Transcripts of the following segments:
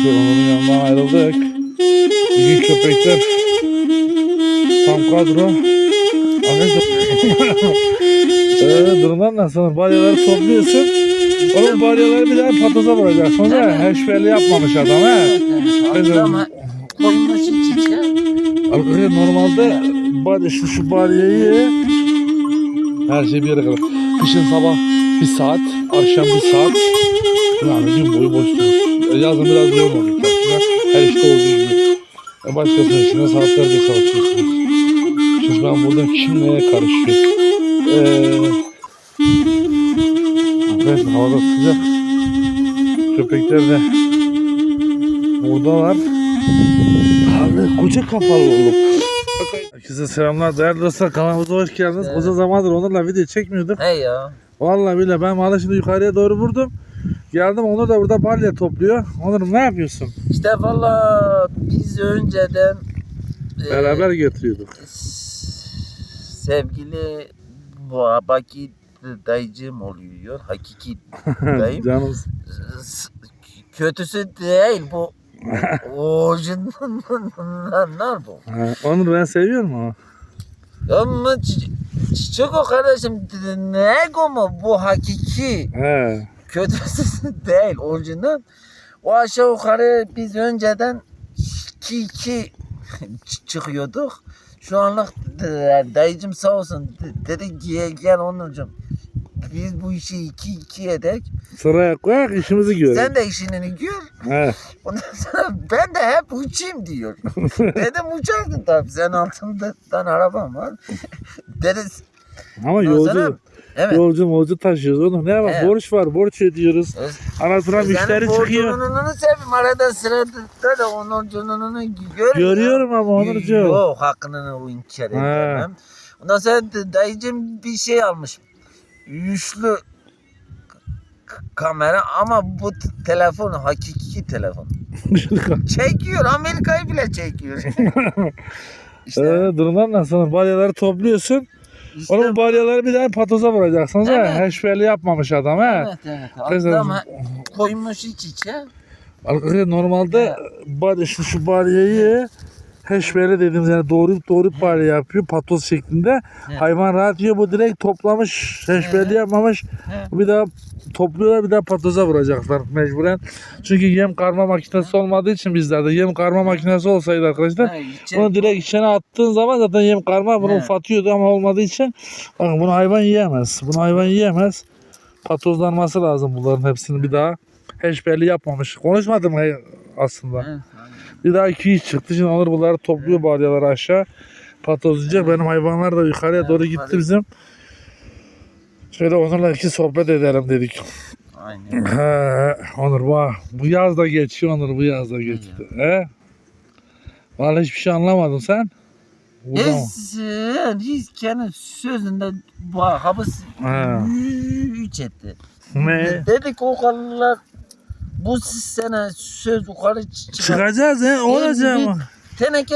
Bakın onun yanından ayrıldık. Bugün köpekler tam kadro. Ee, durumdan nasıl? Balyaları topluyorsun. Oğlum balyaları bir daha pataza vuracaksın. Ha? Heşberli yapmamış adam ha. Altta ama içe. Arkadaşlar normalde balya şu, şu balyayı her şey bir yere kadar. Kışın sabah bir saat, akşam bir saat. Yani gün boyu boş. Yazın biraz yoğun oluyor. Her işte olduğu gibi. E başkasının işine saatlerce çalışıyorsunuz. Şimdi ben burada kim neye karışıyor? Ee, arkadaşlar havada sıcak. Köpekler de buradalar. Abi koca kafalı oğlum. Herkese selamlar değerli dostlar kanalımıza hoş geldiniz. Evet. Uzun zamandır onlarla video çekmiyorduk. He ya. Vallahi billahi ben malı şimdi yukarıya doğru vurdum. Geldim Onur da burada balya topluyor. Onur ne yapıyorsun? İşte valla biz önceden e, Beraber götürüyorduk. s- sevgili baki dayıcım oluyor. Hakiki dayım. Canım. Kötüsü değil bu. Orijinal bu. Onur ben seviyorum ama. Ama çok o kardeşim ne mu bu hakiki He. Kötüsü değil orijinal. O aşağı yukarı biz önceden iki iki ç- çıkıyorduk. Şu anlık dayıcım sağ olsun de- dedi gel, gel biz bu işi iki iki edek. Sıraya koyak işimizi görelim. Sen de işini gör. He. Ondan sonra ben de hep uçayım diyor. Dedim uçarsın tabii sen altından araban var. Dedi Ama yolcu, evet. yolcu molcu taşıyoruz. Onur ne yapalım? Evet. Borç var, borç ödüyoruz. Öz- müşteri çıkıyor. Onurcununu seveyim arada sırada da Onurcununu görüyorum. Görüyorum ama Onurcuğum. Yok hakkını o inkar edemem. Ondan sonra da- dayıcım bir şey almış. Üçlü kamera ama bu telefon hakiki telefon. Çekiyor Amerika'yı bile çekiyor. işte, Ee, durumlar nasıl? Balyaları topluyorsun. İşte Oğlum balyaları bir daha patoza vuracaksınız ha. Evet. Heşberli yapmamış adam ha. Evet evet. Adam ha- koymuş iç içe. Arkadaşlar normalde balya, şu, şu balyayı heşberli dediğimiz yani doğrayıp doğrayıp balya yapıyor patoz şeklinde. Evet. Hayvan rahat yiyor bu direkt toplamış heşberli Evet. yapmamış. Evet. Bir daha topluyorlar bir daha patoza vuracaklar mecburen. Çünkü yem karma makinesi olmadığı için bizlerde yem karma makinesi olsaydı arkadaşlar içe- bunu direkt içine attığın zaman zaten yem karma bunu Evet. fatıyordu ama olmadığı için bakın bunu hayvan yiyemez. Bunu hayvan yiyemez. Patozlanması lazım bunların hepsini bir daha. Heşberli yapmamış. Konuşmadım he- aslında. Aynen. Bir daha iki çıktı. Şimdi alır bunları topluyor balyaları aşağı. Patozlayacak. Benim hayvanlar da yukarıya doğru gitti bizim. Şöyle onlarla iki sohbet edelim dedik. Aynen. He, Onur bu, bu yaz da geçiyor Onur bu yaz da geçti. He? Vallahi hiçbir şey anlamadım sen. Kendi sözünde bak habis Ha. üç etti. Ne? Dedik o kadar bu sene söz yukarı çıkar. Çıkacağız he olacak ama. Teneke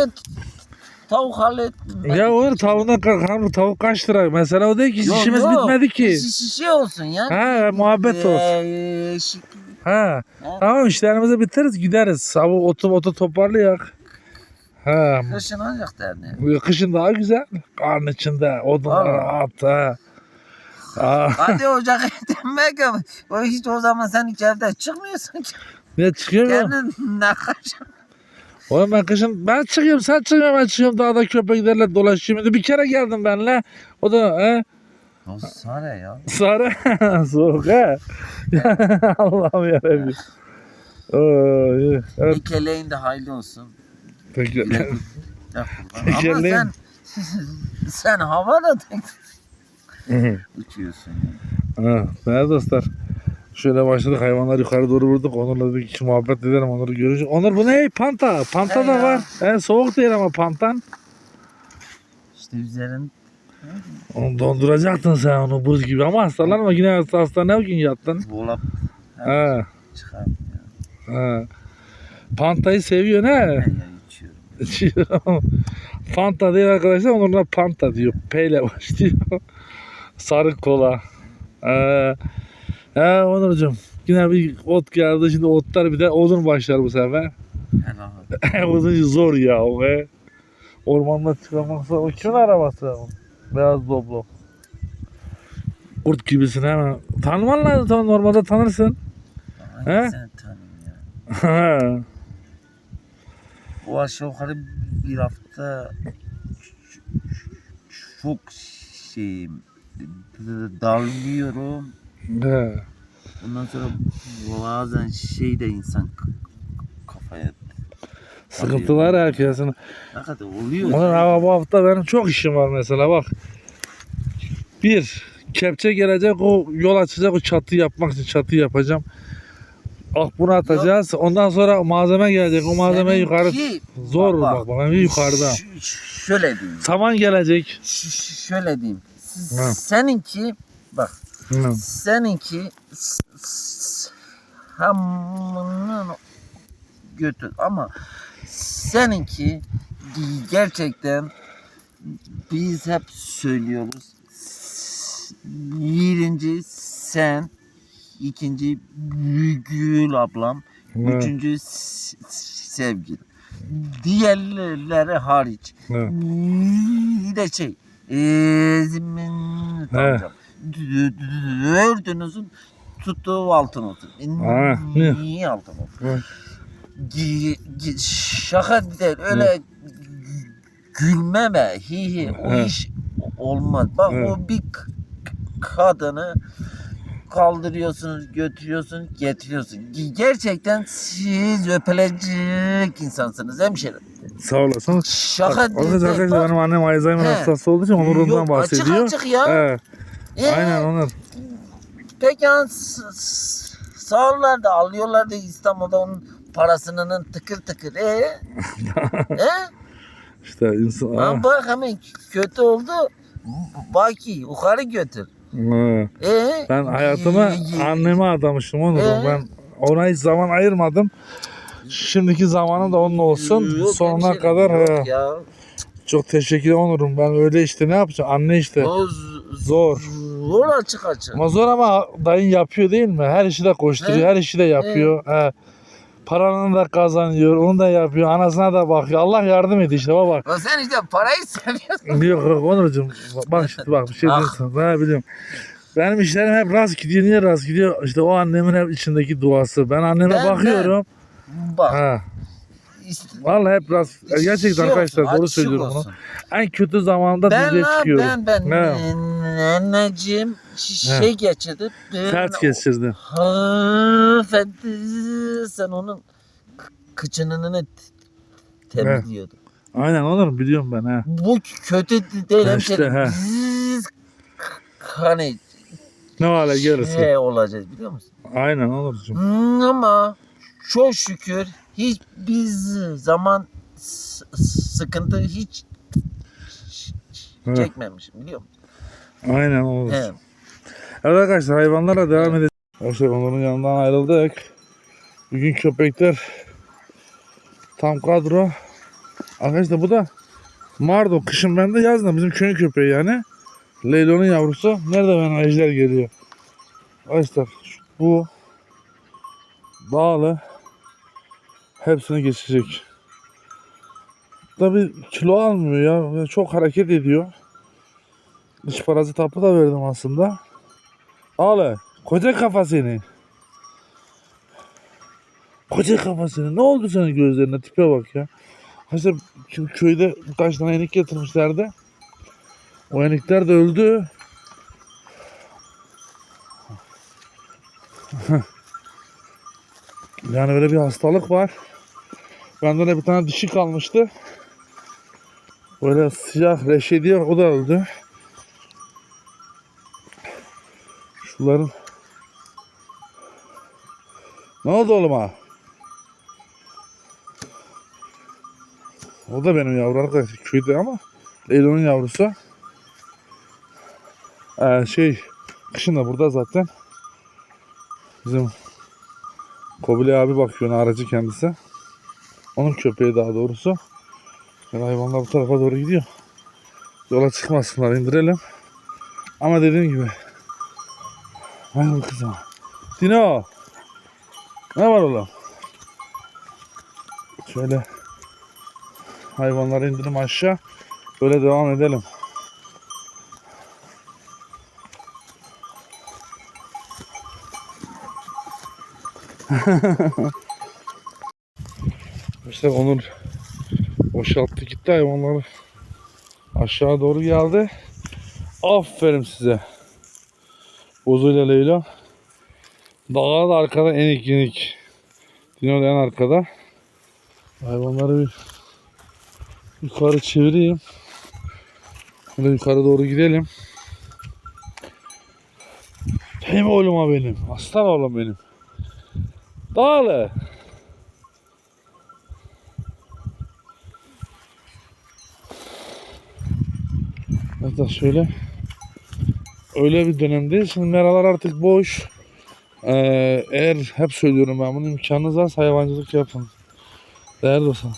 tavuk hallet. Ya Onur tavuğuna karnı tavuk kaç lira? Mesela o değil ki Yok, işimiz yok. bitmedi ki. Şi- Şey olsun ya. Ha muhabbet olsun. Ee, şi- Ha. Ha. Tamam işlerimizi bitiririz gideriz. Sabah otu otu toparlayak. Ha. Kışın ancak derdi. Kışın daha güzel. Karnın içinde Vallahi. at ha. Hadi ocak ya. O hiç o zaman sen hiç çıkmıyorsun ki. ne çıkıyor mu? Kendin ne kaçın. Oğlum ben kışın ben çıkıyorum sen çıkmıyorsun ben çıkıyorum dağda köpeklerle dolaşıyorum. Bir kere geldim benle. O da he O sana ya. sarı soğuk he. Allah'ım yarabbim. Oy, evet Bir keleğin de hayırlı olsun. peki. Ama sen sen havada uçuyorsun. ha, değerli dostlar. Şöyle başladık hayvanlar yukarı doğru vurduk. Onur'la bir iki muhabbet edelim Onur'u görünce. Onur bu ne? Panta. Panta He da ya. var. He, soğuk değil ama pantan. İşte üzerin Onu donduracaktın sen onu buz gibi ama hastalanma yine hasta hastaneye gün yattın. dolap He. çıkar. he. Pantayı seviyor ne? İçiyorum. Fanta değil arkadaşlar onlarla Panta diyor. P ile başlıyor. Sarı kola. Ee, he Onurcuğum. Yine bir ot geldi. Şimdi otlar bir de odun başlar bu sefer. Odun zor ya ve ormanda çıkamazsa o kimin arabası? o? Beyaz Doblo. Kurt gibisin hemen. Tanıman lazım. Tamam, normalde tanırsın. He? Sen tanım ya. Bu aşağı yukarı bir hafta çok şeyim dalıyorum. He. Ondan sonra bazen şey de insan kafaya Sıkıntılar herkesin. ne kadar oluyor. Onun hava bu hafta benim çok işim var mesela bak. Bir, kepçe gelecek o yol açacak o çatı yapmak için çatı yapacağım. Ah bunu atacağız. Ondan sonra malzeme gelecek. O malzeme yukarı Seninki- zor bak, bak, bak, yukarıda. şöyle diyeyim. Saman gelecek. Ş- şöyle diyeyim. Seninki bak Hı. seninki hamının götür ama seninki gerçekten biz hep söylüyoruz. Birinci sen, ikinci Gül ablam, Hı. üçüncü sevgili. Diğerleri hariç. Hı. Bir de şey. Zimmin tanıyacağım. Dördünüzün tuttuğu altın olsun. Ha, ne? Niye altın olsun? Hı. Gi- gi- Şaka değil. Öyle gülme be. Hi hi. O iş olmaz. Bak o bir kadını kaldırıyorsunuz, götürüyorsun, getiriyorsun. Ge- Gerçekten siz öpelecek insansınız hemşerim. Sağ olasın. Şaka değil. Arkadaşlar Bak, benim annem Alzheimer He. hastası olduğu için onurundan bahsediyor. Açık açık ya. Ee, aynen Onur. Peki yani sağırlar da alıyorlar da İstanbul'da onun parasının tıkır tıkır. Ee? ee? İşte insan. Lan bak hemen kötü oldu. Baki yukarı götür. Ee? Ben hayatımı anneme adamışım Onur. Ee? Ben ona hiç zaman ayırmadım. Şimdiki zamanım da onun olsun. Yok Sonuna hemşerim, kadar yok he. Ya. çok teşekkür Onur'um. Ben öyle işte ne yapacağım? Anne işte. O Zor. Zor açık açık. Ama zor ama dayın yapıyor değil mi? Her işi de koşturuyor. He. Her işi de yapıyor. He. Paranı da kazanıyor. Onu da yapıyor. Anasına da bakıyor. Allah yardım ediyor işte baba bak. Sen işte parayı seviyorsun. Yok yok Onurcuğum. Bak şimdi bak bir şey Ah. diyorsun. Ben biliyorum. Benim işlerim hep rast gidiyor. Niye rast gidiyor? İşte o annemin hep içindeki duası. Ben anneme Ben- bakıyorum. Bak. Ha. Vallahi hep rast. Gerçekten şey arkadaşlar olsun, doğru söylüyorum bunu. En kötü zamanda Ben dizeye lan çıkıyorum. ben ben Ne? anneciğim şey geçirdi. Ben Felç geçirdi. Hanımefendi sen onun kıçınını temizliyordun. Aynen olur biliyorum ben ha. Bu kötü değil Ha hemşerim. işte, he. K- hani Ne hale gelirse. şey olacağız biliyor musun? Aynen Onurcuğum. Hmm, ama çok şükür hiç biz zaman sıkıntı hiç çekmemişim biliyor musun? Aynen Onur. He. Evet arkadaşlar hayvanlara devam edelim. Arkadaşlar onların yanından ayrıldık. Bugün köpekler tam kadro. Arkadaşlar bu da Mardo. Kışın bende yazın bizim köyün köpeği yani. Leylo'nun yavrusu. Nerede benim ejder geliyor. Arkadaşlar bu dağlı hepsini geçecek. Tabi kilo almıyor ya. Çok hareket ediyor. Dış parazit hapı da verdim aslında. Ağla. Koca kafa seni. Koca kafa seni. Ne oldu senin gözlerine? Tipe bak ya. Mesela kö- köyde birkaç tane enik getirmişlerdi. O enikler de öldü. yani böyle bir hastalık var. Bende de bir tane dişi kalmıştı. Böyle siyah reşediye o da öldü. Şunların Ne oldu oğluma? O da benim yavru arkadaş köyde ama Leylo'nun yavrusu. Ee, şey kışın da burada zaten. Bizim Kobile abi bakıyor aracı kendisi. Onun köpeği daha doğrusu. Yani hayvanlar bu tarafa doğru gidiyor. Yola çıkmasınlar indirelim. Ama dediğim gibi Hayır kızım. Dino. Ne var oğlum? Şöyle hayvanları indirim aşağı. Böyle devam edelim. işte Onur boşalttı gitti hayvanları. Aşağı doğru geldi. Aferin size. Bozuyla Leyla. Dağa da arkada enik yenik. Dino en arkada. Hayvanları bir yukarı çevireyim. Böyle yukarı doğru gidelim. Mi oğluma benim? Aslan oğlum benim. Dağlı. Hatta şöyle öyle bir dönemdeyiz. Şimdi meralar artık boş. Ee, eğer hep söylüyorum ben bunu imkanınız varsa hayvancılık yapın. Değerli dostlar.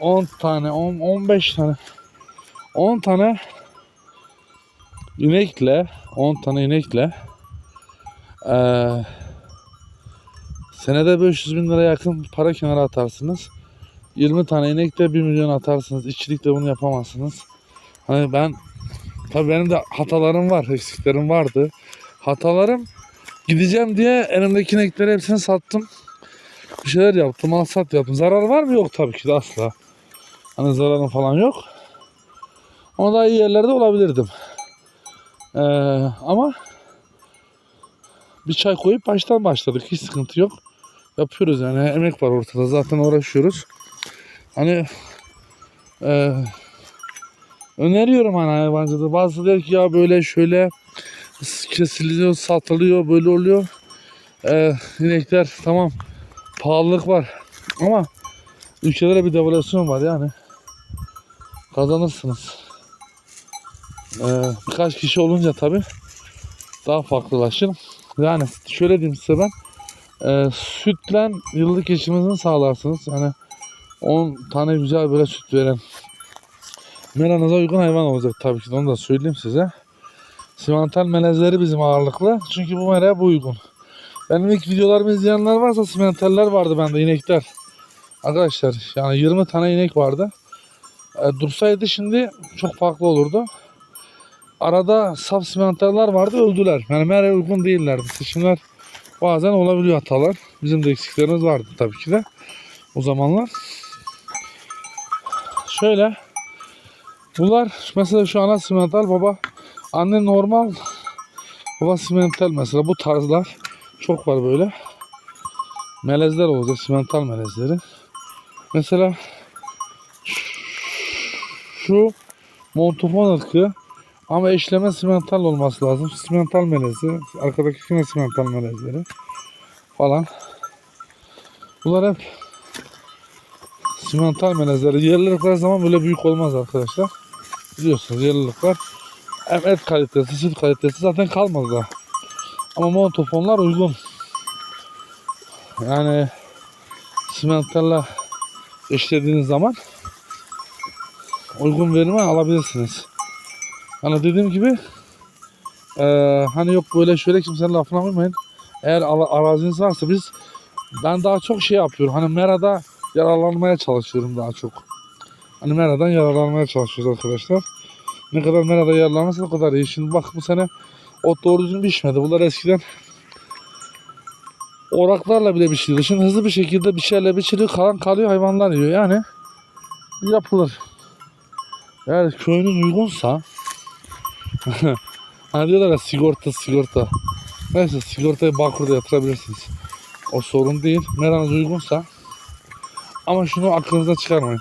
10 tane, 10, 15 tane 10 tane inekle 10 tane inekle ee, senede 500 bin lira yakın para kenara atarsınız. 20 tane inekle 1 milyon atarsınız. İşçilikle bunu yapamazsınız. Hani ben tabii benim de hatalarım var, eksiklerim vardı. Hatalarım gideceğim diye elimdeki inekleri hepsini sattım. Bir şeyler yaptım, al sat yaptım. Zarar var mı? Yok tabii ki de asla. Hani zararım falan yok. Ama daha iyi yerlerde olabilirdim. Ee, ama bir çay koyup baştan başladık. Hiç sıkıntı yok. Yapıyoruz yani. Emek var ortada. Zaten uğraşıyoruz. Hani e, öneriyorum hani hayvancılığı. Bazı der ki ya böyle şöyle kesiliyor, satılıyor, böyle oluyor. Ee, inekler tamam pahalılık var ama ülkelere bir devalüasyon var yani kazanırsınız. Ee, birkaç kişi olunca tabi daha farklılaşır. Yani şöyle diyeyim size ben e, sütle yıllık geçiminizi sağlarsınız. Yani 10 tane güzel böyle süt veren meranıza uygun hayvan olacak tabii ki onu da söyleyeyim size. Simental melezleri bizim ağırlıklı. Çünkü bu meraya bu uygun. Benim ilk videolarımı izleyenler varsa simentaller vardı bende inekler. Arkadaşlar yani 20 tane inek vardı. E, dursaydı şimdi çok farklı olurdu. Arada saf simentaller vardı öldüler. Yani meraya uygun değillerdi. Seçimler bazen olabiliyor hatalar. Bizim de eksiklerimiz vardı tabii ki de o zamanlar. Şöyle bunlar mesela şu ana simental baba anne normal baba simental mesela bu tarzlar çok var böyle. Melezler olacak simental melezleri. Mesela şu montofon ırkı ama eşleme simental olması lazım. Simental melezi. Arkadaki yine simental melezleri falan. Bunlar hep simental melezleri. Yerlilikler zaman böyle büyük olmaz arkadaşlar. Biliyorsunuz yerlilikler hem et kalitesi, süt kalitesi zaten kalmaz da. Ama montofonlar uygun. Yani simentalla eşlediğiniz zaman uygun verimi alabilirsiniz. Hani dediğim gibi eee, hani yok böyle şöyle kimsenin lafına uymayın. Eğer araziniz varsa biz ben daha çok şey yapıyorum. Hani merada yararlanmaya çalışıyorum daha çok. Hani meradan yararlanmaya çalışıyoruz arkadaşlar. Ne kadar merada yararlanırsa o kadar iyi. Şimdi bak bu sene ot doğru düzgün pişmedi. Bunlar eskiden oraklarla bile biçiliyor. Şimdi hızlı bir şekilde bir şeyle biçiliyor. Kalan kalıyor hayvanlar yiyor. Yani yapılır. Eğer köyünüz uygunsa hani diyorlar ya sigorta sigorta. Neyse sigortayı Bağkur'da yatırabilirsiniz. O sorun değil. Meranız uygunsa ama şunu aklınızda çıkarmayın.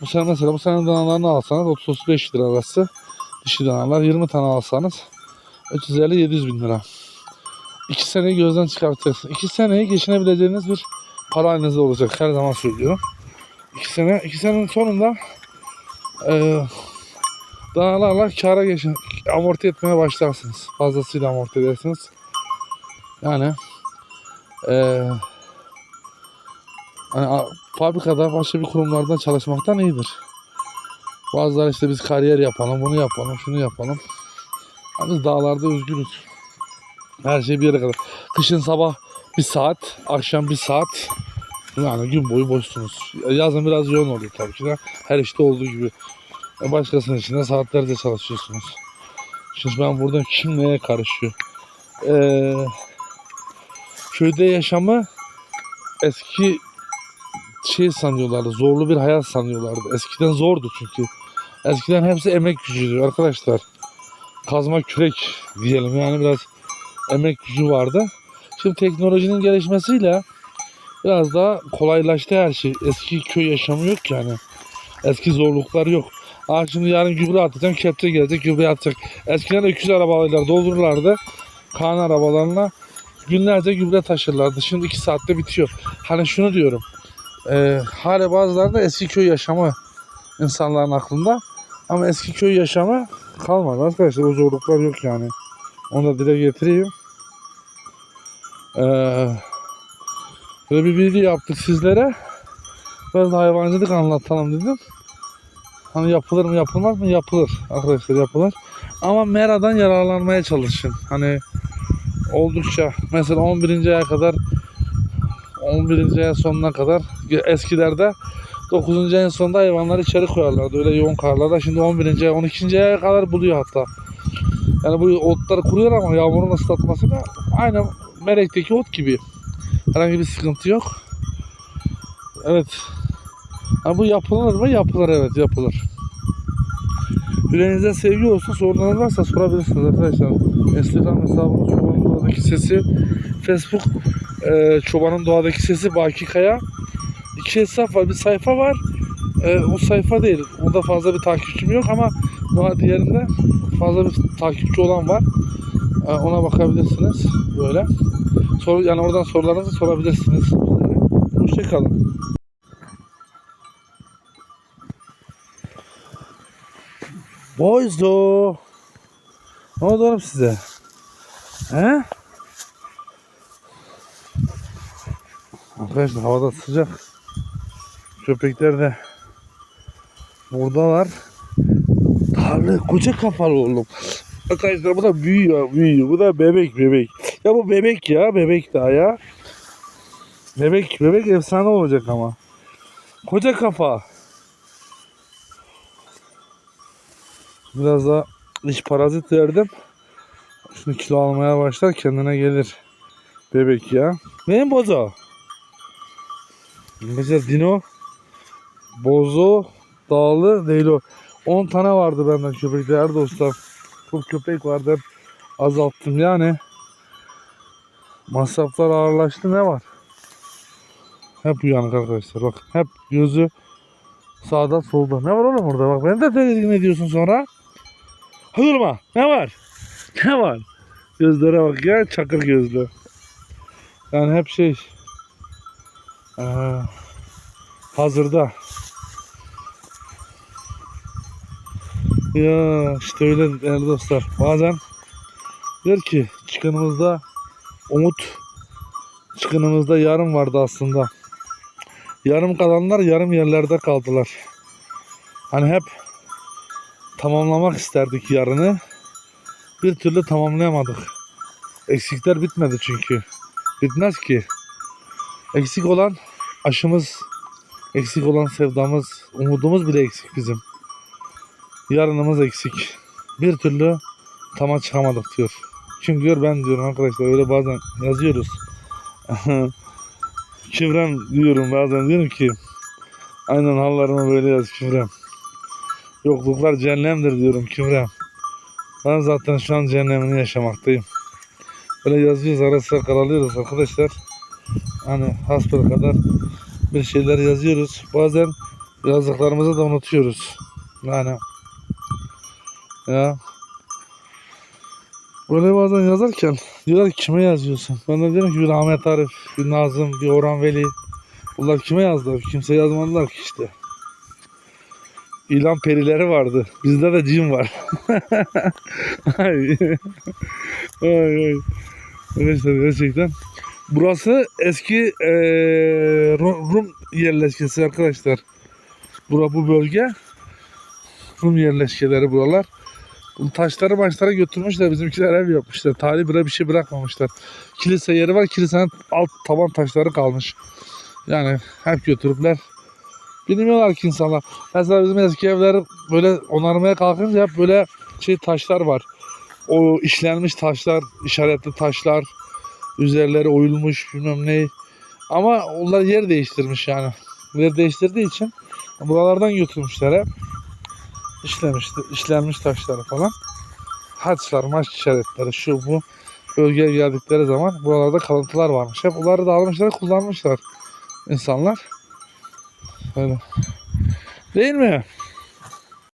Bu sene mesela bu sene danalarını alsanız 30-35 lira arası dişi danalar 20 tane alsanız 350-700 bin lira. 2 seneyi gözden çıkartacaksın. 2 seneyi geçinebileceğiniz bir para halinizde olacak. Her zaman söylüyorum. 2 sene, 2 senenin sonunda eee danalarla kâra geçin, amorti etmeye başlarsınız. Fazlasıyla amorti edersiniz. Yani eee hani fabrikada başka bir kurumlarda çalışmaktan iyidir. Bazıları işte biz kariyer yapalım, bunu yapalım, şunu yapalım. Ama biz dağlarda özgürüz. Her şey bir yere kadar. Kışın sabah bir saat, akşam bir saat yani gün boyu boşsunuz. Yazın biraz yoğun oluyor tabii ki de. Her işte olduğu gibi. E, Başkasının içinde saatlerce çalışıyorsunuz. Şimdi ben buradan kim neye karışıyor? Ee, köyde yaşamı eski şey sanıyorlardı. Zorlu bir hayat sanıyorlardı. Eskiden zordu çünkü. Eskiden hepsi emek gücüydü arkadaşlar. Kazma kürek diyelim yani biraz emek gücü vardı. Şimdi teknolojinin gelişmesiyle biraz daha kolaylaştı her şey. Eski köy yaşamı yok yani. Eski zorluklar yok. Aa şimdi yarın gübre atacağım, kepçe gelecek, gübre atacak. Eskiden öküz arabalarıyla doldururlardı. Kaan arabalarına günlerce gübre taşırlardı. Şimdi iki saatte bitiyor. Hani şunu diyorum. E, hala bazılarında eski köy yaşamı insanların aklında. Ama eski köy yaşamı kalmadı arkadaşlar. O zorluklar yok yani. Onu da dile getireyim. Ee, böyle bir bilgi yaptık sizlere. Biraz da hayvancılık anlatalım dedim. Hani yapılır mı yapılmaz mı? Yapılır arkadaşlar yapılır. Ama meradan yararlanmaya çalışın. Hani oldukça mesela 11. aya kadar 11. ayın sonuna kadar eskilerde 9. ayın sonunda hayvanları içeri koyarlardı öyle yoğun karlarda. Şimdi 11. ay 12. aya kadar buluyor hatta. Yani bu otlar kuruyor ama yağmurun ıslatması da aynı melekteki ot gibi. Herhangi bir sıkıntı yok. Evet. Ha, bu yapılır mı? Yapılır evet yapılır. Yüreğinizde sevgi olsun. Sorularınız varsa sorabilirsiniz arkadaşlar. Instagram hesabımız Çobanın Doğadaki Sesi. Facebook e, Çobanın Doğadaki Sesi Baki Kaya. İki hesap var. Bir sayfa var. E, o sayfa değil. Onda fazla bir takipçim yok ama diğerinde fazla bir takipçi olan var. E, ona bakabilirsiniz. Böyle. Soru, yani oradan sorularınızı sorabilirsiniz. Hoşçakalın. Boyzo. Ne oldu oğlum size? He? Arkadaşlar havada sıcak. Köpekler de buradalar. Tarla koca kafalı oğlum. Arkadaşlar bu da büyüyor büyüyor. Bu da bebek bebek. Ya bu bebek ya bebek daha ya. Bebek bebek efsane olacak ama. Koca kafa. Biraz daha iç parazit verdim. Şimdi kilo almaya başlar kendine gelir. Bebek ya. Benim bozo. Mesela dino. Bozo. Dağlı değil o. 10 tane vardı benden köpek değerli dostlar. Çok köpek vardı azalttım yani. Masraflar ağırlaştı ne var? Hep uyanık arkadaşlar bak hep gözü sağda solda. Ne var oğlum orada bak beni de tedirgin ediyorsun sonra. Durma ne var? Ne var? Gözlere bak ya çakır gözlü. Yani hep şey eee, hazırda. Ya işte öyle değerli dostlar. Bazen der ki çıkınımızda umut çıkınımızda yarım vardı aslında. Yarım kalanlar yarım yerlerde kaldılar. Hani hep tamamlamak isterdik yarını. Bir türlü tamamlayamadık. Eksikler bitmedi çünkü. Bitmez ki. Eksik olan aşımız, eksik olan sevdamız, umudumuz bile eksik bizim. Yarınımız eksik. Bir türlü tama çıkamadık diyor. Kim diyor ben diyorum arkadaşlar öyle bazen yazıyoruz. Küvrem diyorum bazen diyorum ki aynen hallarımı böyle yaz Küvrem. Yokluklar cehennemdir diyorum Küvrem. Ben zaten şu an cehennemini yaşamaktayım. Böyle yazıyoruz ara sıra karalıyoruz arkadaşlar. Hani hasbel kadar bir şeyler yazıyoruz. Bazen yazdıklarımızı da unutuyoruz. Yani ya Böyle bazen yazarken diyorlar ki kime yazıyorsun? Ben de diyorum ki bir Ahmet Arif, bir Nazım, bir Orhan Veli. Bunlar kime yazdılar? Kimse yazmadılar ki işte. İlan perileri vardı. Bizde de cin var. ay. ay ay. Arkadaşlar gerçekten. Burası eski Ru- Rum yerleşkesi arkadaşlar. Bura bu bölge. Rum yerleşkeleri buralar. Bu taşları maçlara götürmüşler. Bizimkiler ev yapmışlar. Tarihi bire bir şey bırakmamışlar. Kilise yeri var. Kilisenin alt taban taşları kalmış. Yani hep götürüpler. Bilmiyorlar ki insanlar. Mesela bizim eski evleri böyle onarmaya kalkınca hep böyle şey taşlar var. O işlenmiş taşlar, işaretli taşlar, üzerleri oyulmuş bilmem ne. Ama onlar yer değiştirmiş yani. Yer değiştirdiği için buralardan götürmüşler hep. İşlemişti, işlenmiş taşları falan. Haçlar, maç işaretleri, şu bu. Bölgeye geldikleri zaman buralarda kalıntılar varmış. Hep onları da almışlar, kullanmışlar insanlar. Öyle. Değil mi?